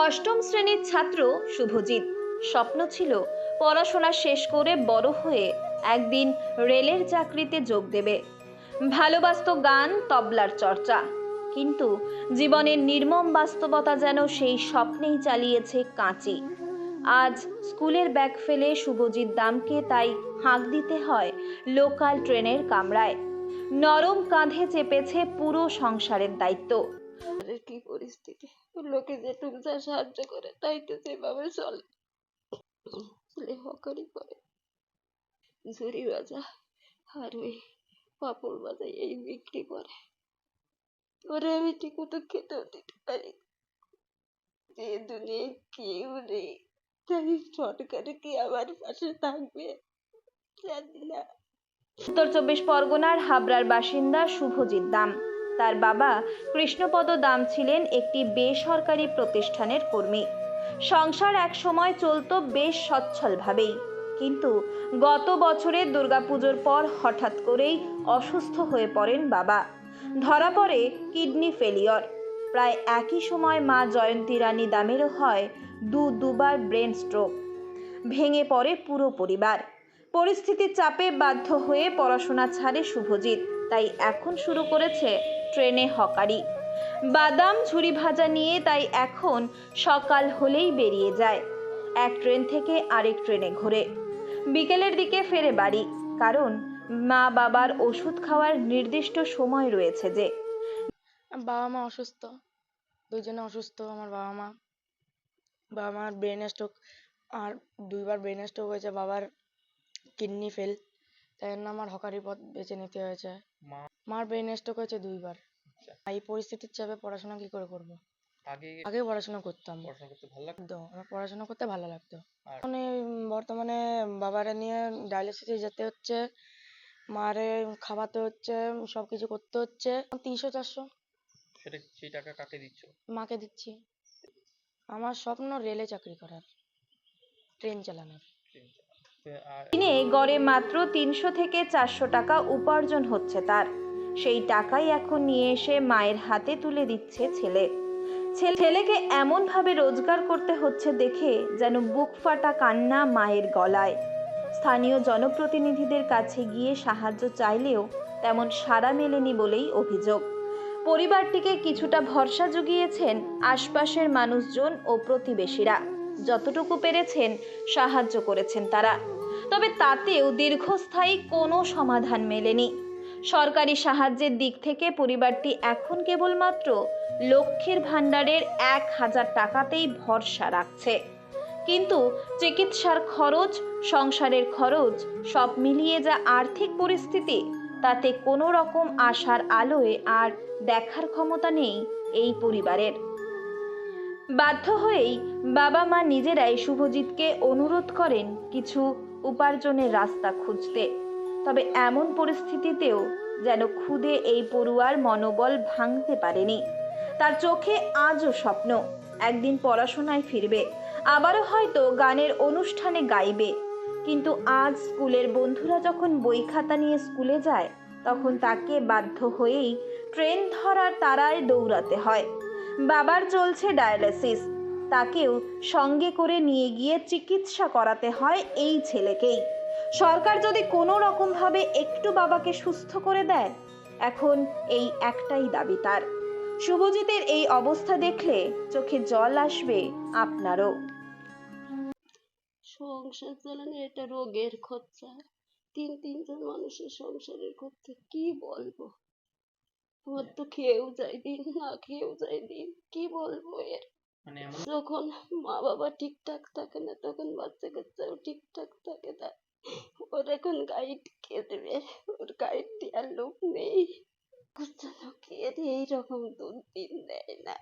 অষ্টম শ্রেণির ছাত্র শুভজিৎ। স্বপ্ন ছিল পড়াশোনা শেষ করে বড় হয়ে একদিন রেলের চাকরিতে যোগ দেবে। ভালোবাসত গান, তবলার চর্চা। কিন্তু জীবনের নির্মম বাস্তবতা যেন সেই স্বপ্নেই চালিয়েছে কাঁচি। আজ স্কুলের ব্যাগ ফেলে শুভজিৎ দামকে তাই হাঁক দিতে হয় লোকাল ট্রেনের কামরায়। নরম কাঁধে চেপেছে পুরো সংসারের দায়িত্ব। আমাদের কি পরিস্থিতি? লোকে যেটুকু যা সাহায্য করে, তাই তো সেভাবে চলে। ছেলে হকারি করে। ঝুড়ি ভাজা আর ওই পাপড় ভাজা এই বিক্রি করে। ওরে আমি ঠিক মতো খেতেও দিতে পারি। যে দুনিয়ায় কেউ নেই, তাই সরকারে কি আমার পাশে থাকবে? জানি না। উত্তর চব্বিশ পরগনার হাবড়ার বাসিন্দা শুভজিৎ দাম। তার বাবা কৃষ্ণপদ দাম ছিলেন একটি বেসরকারি প্রতিষ্ঠানের কর্মী। সংসার একসময় চলতো বেশ সচ্ছলভাবেই। কিন্তু গত বছরের দুর্গাপুজোর পর হঠাৎ করেই অসুস্থ হয়ে পড়েন বাবা। ধরা পড়ে কিডনি ফেলিয়র প্রায় একই সময় মা জয়ন্তী রানী দামেরও হয় দু দুবার ব্রেন স্ট্রোক। ভেঙে পড়ে পুরো পরিবার। পরিস্থিতির চাপে বাধ্য হয়ে পড়াশোনা ছাড়ে শুভজিৎ। তাই এখন শুরু করেছে ট্রেনে হকারি। বাদাম ঝুরি ভাজা নিয়ে তাই এখন সকাল হলেই বেরিয়ে যায়। এক ট্রেন থেকে আরেক ট্রেনে ঘোরে। বিকেলের দিকে ফেরে বাড়ি, কারণ মা বাবার ওষুধ খাওয়ার নির্দিষ্ট সময় রয়েছে যে। বাবা মা অসুস্থ। দুজনে অসুস্থ, আমার বাবা মা। বাবা মার ব্রেন স্ট্রোক আর দুইবার ব্রেন স্ট্রোক হয়েছে বাবার কিডনি ফেল তাই জন্য আমার হকারি পথ বেছে নিতে হয়েছে। মার ব্রেন স্ট্রোক হয়েছে দুইবার। এই পরিস্থিতির চাপে পড়াশোনা কি করে করব? আগে আগে পড়াশোনা করতাম। পড়াশোনা করতে ভালো লাগতো? আমার পড়াশোনা করতে ভালো লাগতো। মানে বর্তমানে বাবারে নিয়ে ডায়ালিসিসে যেতে হচ্ছে মারে খাওয়াতে হচ্ছে সব কিছু করতে হচ্ছে। তিনশো চারশো। সেটা সেই টাকা কাকে দিচ্ছ? মাকে দিচ্ছি। আমার স্বপ্ন রেলে চাকরি করার ট্রেন চালানোর। দিনে গড়ে মাত্র তিনশো থেকে চারশো টাকা উপার্জন হচ্ছে তার। সেই টাকাই এখন নিয়ে এসে মায়ের হাতে তুলে দিচ্ছে ছেলে। ছেলেকে এমনভাবে রোজগার করতে হচ্ছে দেখে যেন বুক ফাটা কান্না মায়ের গলায়। স্থানীয় জনপ্রতিনিধিদের কাছে গিয়ে সাহায্য চাইলেও তেমন সাড়া মেলেনি বলেই অভিযোগ। পরিবারটিকে কিছুটা ভরসা জুগিয়েছেন আশপাশের মানুষজন ও প্রতিবেশীরা। যতটুকু পেরেছেন, সাহায্য করেছেন তারা। তবে তাতেও দীর্ঘস্থায়ী কোনো সমাধান মেলেনি। সরকারি সাহায্যের দিক থেকে পরিবারটি এখন কেবলমাত্র লক্ষ্মীর ভাণ্ডারের এক হাজার টাকাতেই ভরসা রাখছে। কিন্তু চিকিৎসার খরচ, সংসারের খরচ, সব মিলিয়ে যা আর্থিক পরিস্থিতি, তাতে কোনো রকম আশার আলোয় আর দেখার ক্ষমতা নেই এই পরিবারের। বাধ্য হয়েই বাবা মা নিজেরাই শুভজিৎকে অনুরোধ করেন কিছু উপার্জনের রাস্তা খুঁজতে। তবে এমন পরিস্থিতিতেও যেন খুদে এই পড়ুয়ার মনোবল ভাঙতে পারেনি। তার চোখে আজও স্বপ্ন, একদিন পড়াশোনায় ফিরবে, আবারও হয়তো গানের অনুষ্ঠানে গাইবে। কিন্তু আজ স্কুলের বন্ধুরা যখন বই খাতা নিয়ে স্কুলে যায়, তখন তাকে বাধ্য হয়েই ট্রেন ধরার তারায় দৌড়াতে হয়। বাবার চলছে ডায়ালিসিস তাকেও সঙ্গে করে নিয়ে গিয়ে চিকিৎসা করাতে হয় এই ছেলেকেই। সরকার যদি কোনো রকমভাবে একটু বাবাকে সুস্থ করে দেয়, এখন এই একটাই দাবি তার। শুভজিতের এই অবস্থা দেখলে চোখে জল আসবে আপনারও। সংসার চালানো এটা রোগের খরচা। তিন তিনজন মানুষের সংসারের খরচা, কি বলব? আমার তো খেয়েও যায় দিন না খেয়েও যায় দিন কি বলব এর? মানে যখন মা বাবা ঠিকঠাক থাকে না তখন বাচ্চা কাচ্চাও ঠিকঠাক থাকে না। ওর এখন গাইড কে দেবে? ওর গাইড দেওয়ার লোক নেই। জন্য কে এইরকম দুদিন দেয় না?